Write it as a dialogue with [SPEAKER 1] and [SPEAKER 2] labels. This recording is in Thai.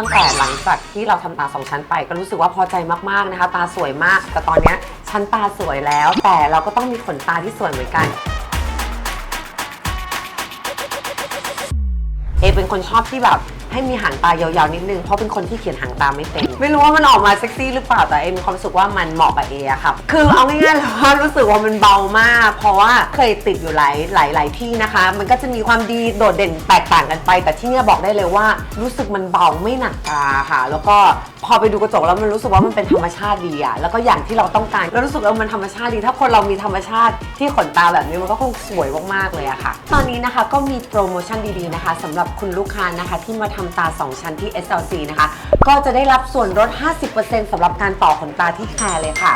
[SPEAKER 1] ตั้งแต่หลังจากที่เราทำตาสองชั้นไปก็รู้สึกว่าพอใจมากๆนะคะ ตาสวยมากแต่ตอนนี้ชั้นตาสวยแล้ว แต่เราก็ต้องมีขนตาที่สวยเหมือนกันเอเป็นคนชอบที่แบบ ให้มีหางตายาวๆนิดนึง เพราะเป็นคนที่เขียนหางตาไม่เป็น ไม่รู้ว่ามันออกมาเซ็กซี่หรือเปล่าแต่เอมีความรู้สึกว่ามันเหมาะกับเออะค่ะ คือเอาง่ายๆเลยว่ารู้สึกว่ามันเบามาก เพราะว่าเคยติดอยู่หลายหลายหลายที่นะคะ มันก็จะมีความดีโดดเด่นแตกต่างกันไป แต่ที่เนี่ยบอกได้เลยว่า รู้สึกมันเบาไม่หนักตาค่ะ แล้วก็พอไปดูกระจกแล้วมันรู้สึกว่ามันเป็นธรรมชาติดีอะแล้วก็อย่างที่เราต้องการแล้วรู้สึกว่ามันธรรมชาติดี ถ้าคนเรามีธรรมชาติที่ขนตาแบบนี้มันก็คงสวยมากๆเลยอะค่ะ ตอนนี้นะคะก็มีโปรโมชั่นดีๆนะคะสำหรับคุณลูกค้านะคะที่มาทำตา 2 ชั้นที่ SLC นะคะ ก็จะได้รับส่วนลด 50%สำหรับการต่อขนตาที่แคร์เลยค่ะ